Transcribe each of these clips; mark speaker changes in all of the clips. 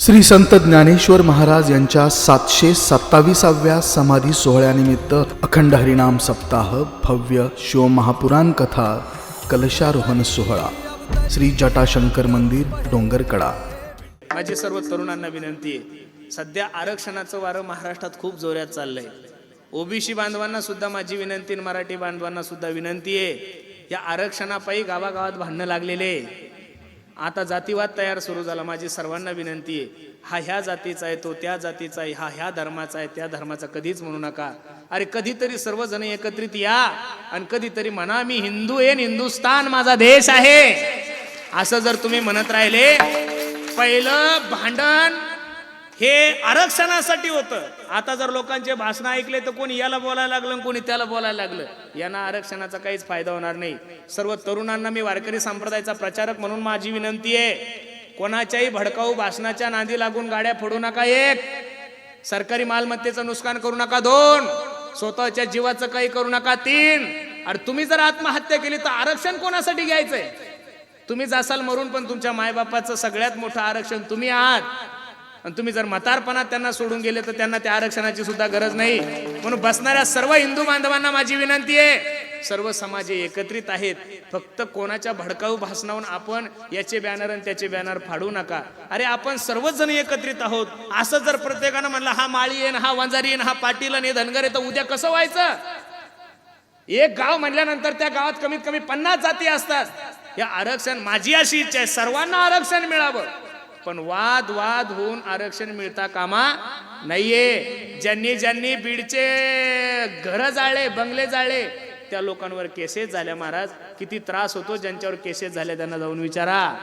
Speaker 1: श्री संत ज्ञानेश्वर महाराज यांच्या सातशे सत्तावीसाव्या समाधी सोहळ्यानिमित्त अखंड हरिनाम सप्ताह भव्य शिवमहापुराण कथा कलशारोहण सोहळा. श्री जटाशंकर मंदिर डोंगरकडा.
Speaker 2: माझी सर्व तरुणांना विनंती आहे. सध्या आरक्षणाचं वारं महाराष्ट्रात खूप जोरात चाललंय. ओबीसी बांधवांना सुद्धा माझी विनंती मराठी बांधवांना सुद्धा विनंती आहे. या आरक्षणापायी गावागावात भांडणं लागलेले आहे. आता जातीवाद तयार सुरू झाला. माझी सर्वांना विनंती आहे हा ह्या जातीचा आहे तो त्या जातीचा आहे हा ह्या धर्माचा आहे त्या धर्माचा कधीच म्हणू नका. अरे कधीतरी सर्वजण एकत्रित या आणि कधीतरी म्हणा मी हिंदू आहे हिंदुस्तान माझा देश आहे. असं जर तुम्ही म्हणत राहिले पहिलं भांडण हे आरक्षणासाठी होतं. आता जर लोकांचे भाषण ऐकले तर कोणी याला बोलायला लागलं कोणी त्याला बोलायला लागलं? यांना आरक्षणाचा काहीच फायदा होणार नाही. सर्व तरुणांना मी वारकरी संप्रदायाचा प्रचारक म्हणून माझी विनंती आहे. कोणाच्याही भडकाऊ भाषणाच्या नांदी लागून गाड्या फोडू नका एक. सरकारी मालमत्तेचं नुकसान करू नका दोन. स्वतःच्या जीवाचं काही करू नका तीन. आणि तुम्ही जर आत्महत्या केली तर आरक्षण कोणासाठी घ्यायचंय? तुम्ही जासाल मरून पण तुमच्या मायबापाचं सगळ्यात मोठं आरक्षण तुम्ही आहात. आणि तुम्ही जर म्हातारपणात त्यांना सोडून गेले तर त्यांना त्या आरक्षणाची सुद्धा गरज नाही. म्हणून बसणाऱ्या सर्व हिंदू बांधवांना माझी विनंती आहे सर्व समाज एकत्रित आहेत. फक्त कोणाच्या भडकाऊ भाषणावरून आपण याचे बॅनर आणि त्याचे बॅनर फाडू नका. अरे आपण सर्वच जण एकत्रित आहोत. असं जर प्रत्येकानं म्हणलं हा माळी आहे हा वंजारी येन हा पाटील आणि धनगर आहे तर उद्या कसं व्हायचं? एक गाव म्हणल्यानंतर त्या गावात कमीत कमी पन्नास जाती असतात. या आरक्षण माझी अशी इच्छा आहे सर्वांना आरक्षण मिळावं. पण वाद वाद होऊन आरक्षण मिळता कामा नाहीये. ज्यांनी ज्यांनी बीडचे घर जाळे बंगले जाळे त्या लोकांवर केसेस झाल्या महाराज. किती त्रास होतो ज्यांच्यावर केसेस झाल्या त्यांना जाऊन विचारा.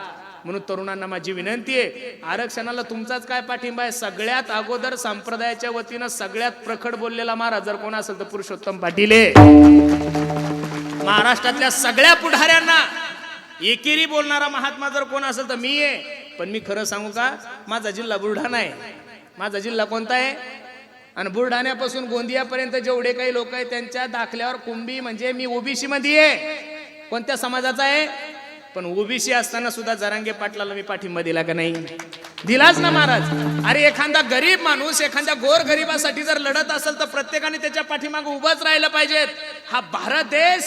Speaker 2: म्हणून तरुणांना माझी विनंती आहे आरक्षणाला तुमचाच काय पाठिंबा आहे? सगळ्यात अगोदर संप्रदायाच्या वतीनं सगळ्यात प्रखड बोललेला महाराज जर कोण असेल तर पुरुषोत्तम पाटील आहे. महाराष्ट्रातल्या सगळ्या पुढाऱ्यांना एकेरी बोलणारा महात्मा जर कोण असेल तर मी आहे. पण मी खरं सांगू का माझा जिल्हा बुलढाणा आहे. माझा जिल्हा कोणता आहे? आणि बुलढाण्यापासून गोंदियापर्यंत जेवढे काही लोक आहेत त्यांच्या दाखल्यावर कुंभी म्हणजे मी ओबीसी मध्ये आहे. कोणत्या समाजाचा आहे? पण ओबीसी असताना सुद्धा जरांगे पाटलाला मी पाठिंबा दिला का नाही? दिलाच ना महाराज. अरे एखादा गरीब माणूस एखाद्या गोर गरीबासाठी जर लढत असेल तर प्रत्येकाने त्याच्या पाठीमागे उभंच राहिलं पाहिजेत. हा भारत देश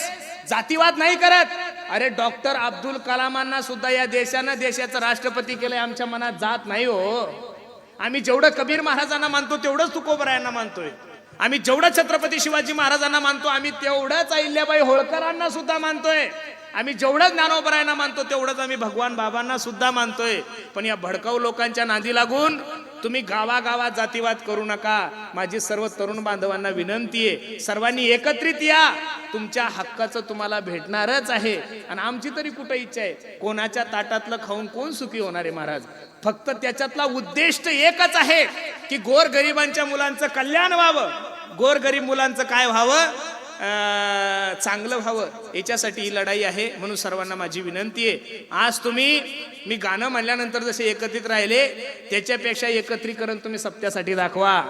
Speaker 2: जातीवाद नाही करत. अरे डॉक्टर अब्दुल कलामांना सुद्धा या देशानं देशाचं राष्ट्रपती केलंय आमच्या मनात जात नाही हो. आम्ही जेवढं कबीर महाराजांना मानतो तेवढंच तुकोबरायांना मानतोय. आम्ही जेवढं छत्रपती शिवाजी महाराजांना मानतो आम्ही तेवढंच अहिल्याबाई होळकरांना सुद्धा मानतोय. आम्ही जेवढं ज्ञानोबरायांना मानतो तेवढंच आम्ही भगवान बाबांना सुद्धा मानतोय. पण या भडकाऊ लोकांच्या नादी लागून तुम्ही गावागावात जातीवाद करू नका. माझी सर्व तरुण बांधवांना विनंती आहे. सर्वांनी एकत्रित या. तुमच्या हक्काचं तुम्हाला भेटणारच आहे. आणि आमची तरी कुठं इच्छा आहे? कोणाच्या ताटातलं खाऊन कोण सुखी होणार आहे महाराज? फक्त त्याच्यातला उद्दिष्ट एकच आहे की गोर गरिबांच्या मुलांचं कल्याण व्हावं. गोर गरीब मुलांचं काय व्हावं? चांगलं व्हावं याच्यासाठी ही लढाई आहे म्हणून सर्वांना माझी विनंती आहे. आज तुम्ही मी गाणं म्हणल्यानंतर जसे एकत्रित राहिले त्याच्यापेक्षा एकत्रीकरण तुम्ही सप्त्यासाठी दाखवा.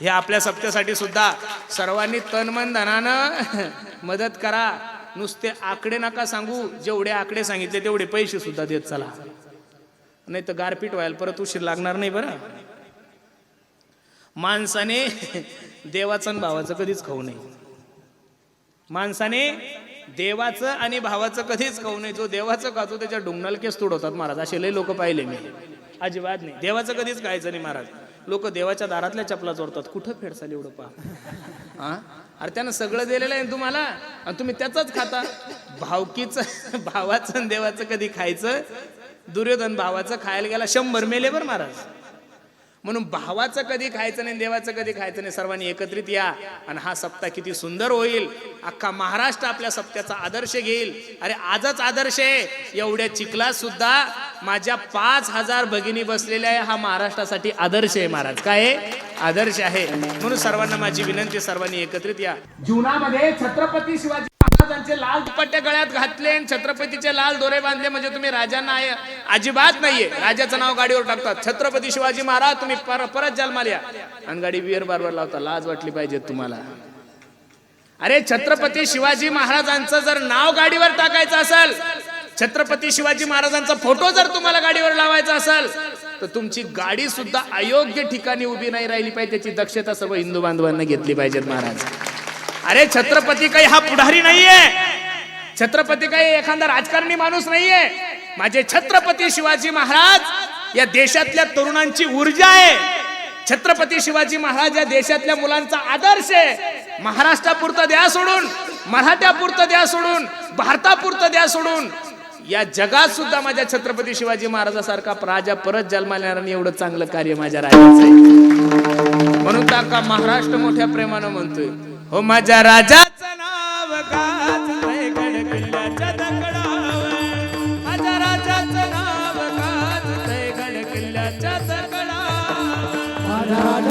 Speaker 2: हे आपल्या सप्त्यासाठी सुद्धा सर्वांनी तन मन धनानं मदत करा. नुसते आकडे नका सांगू जेवढे आकडे सांगितले तेवढे पैसे सुद्धा देत चला. नाही तर गारपीट व्हायला परत उशीर लागणार नाही बरं. माणसाने देवाचं आणि भावाचं कधीच खाऊ नये. माणसाने देवाचं आणि भावाचं कधीच खाऊ नये. जो देवाचं खातो त्याच्या डुंगणाला केस तुडवतात महाराज. असे लय लोक पाहिले मी. अजिबात नाही. देवाचं कधीच खायचं नाही महाराज. लोक देवाच्या दारातल्या चपला जोडतात. कुठं फेडसाल एवढं पहा हा अरे त्यानं सगळं दिलेलं आहे ना तुम्हाला? आणि तुम्ही त्याचाच खाता. भावकीचं भावाचं आणि देवाचं कधी खायचं? दुर्योधन भावाचं खायला गेला शंभर मेले बरं महाराज. म्हणून भावाचं कधी खायचं नाही देवाचं कधी खायचं नाही सर्वांनी एकत्रित या आणि हा सप्ताह किती सुंदर होईल. अख्खा महाराष्ट्र आपल्या सप्त्याचा आदर्श घेईल. अरे आजच आदर्श आहे. एवढ्या चिखलात सुद्धा माझ्या पाच हजार भगिनी बसलेल्या आहे. हा महाराष्ट्रासाठी आदर्श आहे महाराज. काय आदर्श आहे. म्हणून सर्वांना माझी विनंती सर्वांनी एकत्रित या. जीवनामध्ये छत्रपती शिवाजी महाराजांचे लाल दुपट्टे गळ्यात घातले आणि छत्रपतीचे लाल दोरे बांधले म्हणजे तुम्ही राजांना आहे. अजिबात नाहीये. राजाचं नाव गाडीवर टाकतात. छत्रपती शिवाजी महाराज तुम्ही परत जन्माल्या आणि गाडी वियर बारवर लावता. लाज वाटली पाहिजे तुम्हाला. अरे छत्रपती शिवाजी महाराजांचं जर नाव गाडीवर टाकायचं असेल छत्रपती शिवाजी महाराजांचा फोटो जर तुम्हाला गाडीवर लावायचा असेल तर तुमची गाडी सुद्धा अयोग्य ठिकाणी उभी नाही राहिली पाहिजे. त्याची दक्षता सर्व हिंदू बांधवांना घेतली पाहिजेत महाराज. अरे छत्रपती काही हा पुढारी नाहीये. छत्रपती काही एखादा राजकारणी माणूस नाहीये. माझे छत्रपती शिवाजी महाराज या देशातल्या तरुणांची ऊर्जा आहे. छत्रपती शिवाजी महाराज या देशातल्या मुलांचा आदर्श आहे. महाराष्ट्रापुरतं द्या सोडून मराठ्यापुरतं द्या सोडून भारतापुरतं द्या सोडून. या जगात सुद्धा माझ्या छत्रपती शिवाजी महाराजासारखा राजा परत जन्माला एवढं चांगलं कार्य माझ्या राजाचं आहे. म्हणून तर महाराष्ट्र मोठ्या प्रेमानं म्हणतोय हो माझ्या राजाचं नाव गाजतंय गडकिल्ल्याच्या दगडावर. माझ्या राजाचं नाव गाजतंय गडकिल्ल्याच्या दगडावर. आठवण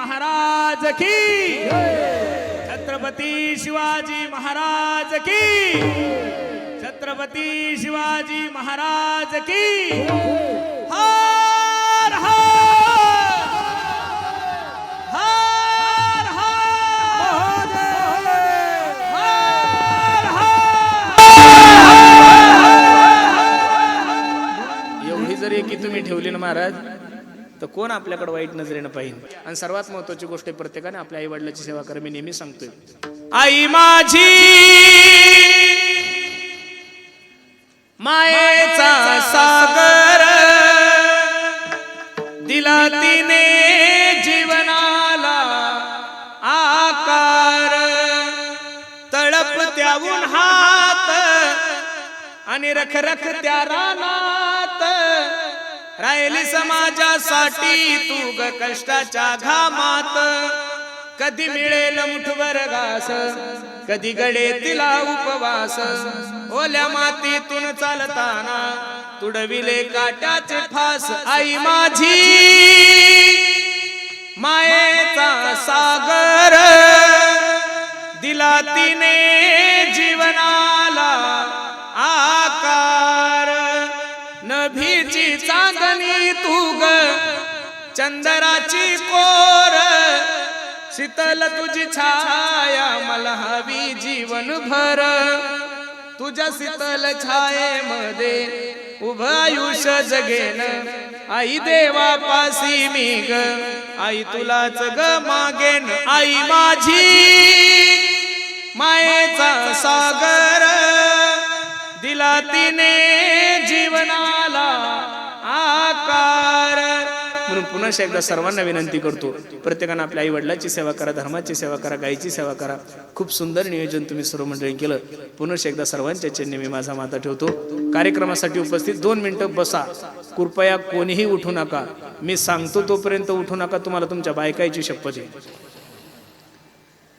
Speaker 2: महाराज की। छत्रपती शिवाजी महाराज की। छत्रपती शिवाजी महाराज की। हार हार। हार हार। एवढी जरी की तुम्ही ठेवली ना महाराज तर कोण आपल्याकडे वाईट नजरेनं पाहिजे आणि सर्वात महत्वाची गोष्ट आहे, प्रत्येकाने आपल्या आई वडिलाची सेवा करा मी नेहमी सांगतोय. आई माझी मायेचा सागर दिला तिने जीवनाला आकार. तळप त्याहून हात आणि रख रख त्या रानात. राहिली समाजासाठी तू ग कष्टाच्या घामात. कधी मिळेल मुठभर घास कधी गडे तिला उपवास. ओल्या मातीतून चालताना तुडविले काट्याचे फास. आई माझी मायेचा सागर दिला तिने जीवना चंदराची कोर शीतल तुझी छाया मला हवी जीवन भर. तुझ्या शीतल छायेमध्ये उभ आयुष्य जगेन. आई देवा पासी मी ग आई तुलाच ग मागेन. आई माझी मायेचा सागर दिला तिने जीवनाला आकार. म्हणून पुन्हा एकदा सर्वांना विनंती करतो. प्रत्येकानं आपल्या आई वडिलाची सेवा करा धर्माची सेवा करा गायीची सेवा करा. खूप सुंदर नियोजन तुम्ही सर्व मंडळी केलं. पुन्हा एकदा सर्वांच्या चेन्नी मी माझा माता ठेवतो. कार्यक्रमासाठी उपस्थित दोन मिनिटं बसा. कृपया कोणीही उठू नका. मी सांगतो तोपर्यंत उठू नका तुम्हाला तुमच्या बायकाईची शपथ आहे.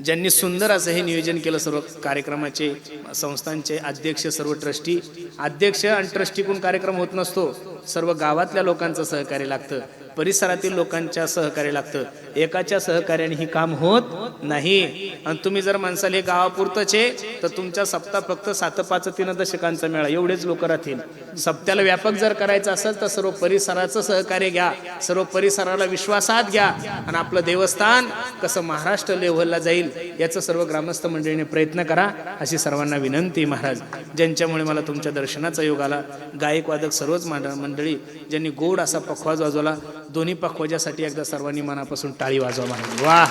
Speaker 2: ज्यांनी सुंदर असं हे नियोजन केलं सर्व कार्यक्रमाचे संस्थांचे अध्यक्ष सर्व ट्रस्टी अध्यक्ष आणि ट्रस्टीकडून कार्यक्रम होत नसतो. सर्व गावातल्या लोकांचं सहकार्य लागतं. परिसरातील लोकांच्या सहकार्य लागतं. एकाच्या सहकार्याने ही काम होत नाही. आणि तुम्ही जर माणसाला हे गावापुरतंच आहे तर तुमच्या सप्ता फक्त सात पाच तीन दशकांचा मेळा. एवढेच लोक राहतील. सप्त्याला व्यापक जर करायचं असेल तर सर्व परिसराचं सहकार्य घ्या. सर्व परिसराला विश्वासात घ्या. आणि आपलं देवस्थान कसं महाराष्ट्र लेव्हलला जाईल याचं सर्व ग्रामस्थ मंडळीने प्रयत्न करा अशी सर्वांना विनंती महाराज. ज्यांच्यामुळे मला तुमच्या दर्शनाचा योग आला. गायक वादक सर्वच मंडळी ज्यांनी गोड असा पखवाज वाजवला दोन्ही पखवाजासाठी एकदा सर्वांनी मनापासून टाळी वाजवा म्हणून. वा.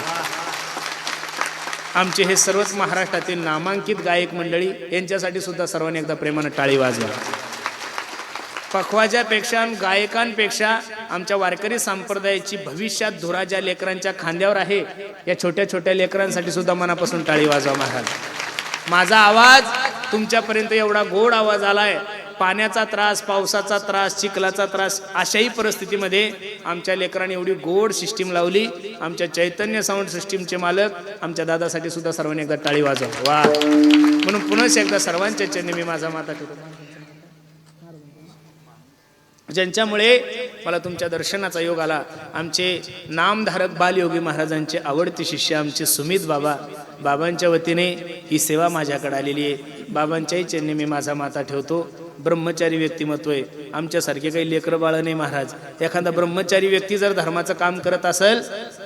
Speaker 2: आमचे हे सर्वच महाराष्ट्रातील नामांकित गायक मंडळी यांच्यासाठी सुद्धा सर्वांनी एकदा प्रेमानं टाळी वाजवा. पखवाजापेक्षा गायकांपेक्षा आमच्या वारकरी संप्रदायाची भविष्यात धुरा ज्या लेकरांच्या खांद्यावर आहे या छोट्या छोट्या लेकरांसाठी सुद्धा मनापासून टाळी वाजवा महाराज. माझा आवाज तुमच्यापर्यंत एवढा गोड आवाज आलाय पाण्याचा त्रास पावसाचा त्रास चिखलाचा त्रास अशाही परिस्थितीमध्ये आमच्या लेकरांनी एवढी गोड सिस्टीम लावली. आमच्या चैतन्य साऊंड सिस्टीमचे मालक आमच्या दादासाठी सुद्धा सर्वांनी एकदा टाळी वाजव. वा. म्हणून पुन्हा एकदा सर्वांच्या चैतन्य मी माझा माता ठेवतो. ज्यांच्यामुळे मला तुमच्या दर्शनाचा योग आला आमचे नामधारक बालयोगी महाराजांचे आवडते शिष्य आमचे सुमित बाबा बाबांच्या वतीने ही सेवा माझ्याकडे आलेली आहे. बाबांच्याही चेन्नी मी माझा माता ठेवतो. ब्रह्मचारी व्यक्तिमत्व आहे. आमच्यासारखे काही लेकरं बाळ नाही महाराज. एखादा ब्रह्मचारी व्यक्ती जर धर्माचं काम करत असेल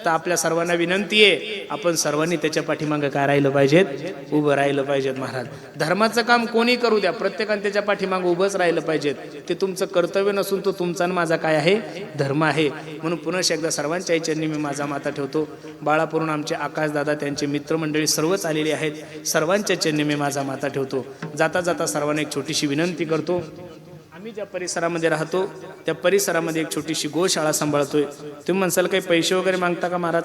Speaker 2: तर आपल्या सर्वांना विनंती आहे आपण सर्वांनी त्याच्या पाठीमागं काय राहिलं पाहिजेत? उभं राहिलं पाहिजेत महाराज. धर्माचं काम कोणी करू द्या प्रत्येकाने त्याच्या पाठीमागं उभंच राहिलं पाहिजेत. ते तुमचं कर्तव्य नसून तो तुमचा आणि माझा काय आहे? धर्म आहे. म्हणून पुन्हा एकदा सर्वांच्या चरणी मी माझा माता ठेवतो. बाळापुरून आमचे आकाशदादा त्यांचे मित्रमंडळी सर्वच आलेले आहेत. सर्वांच्या चरणी मी माझा माता ठेवतो. जाता जाता सर्वांना एक छोटीशी विनंती करतो. आम्ही ज्या परिसरामध्ये राहतो त्या परिसरामध्ये एक छोटीशी गोशाळा सांभाळतोय. तुम्ही म्हणसाल काही पैसे वगैरे मागता का महाराज?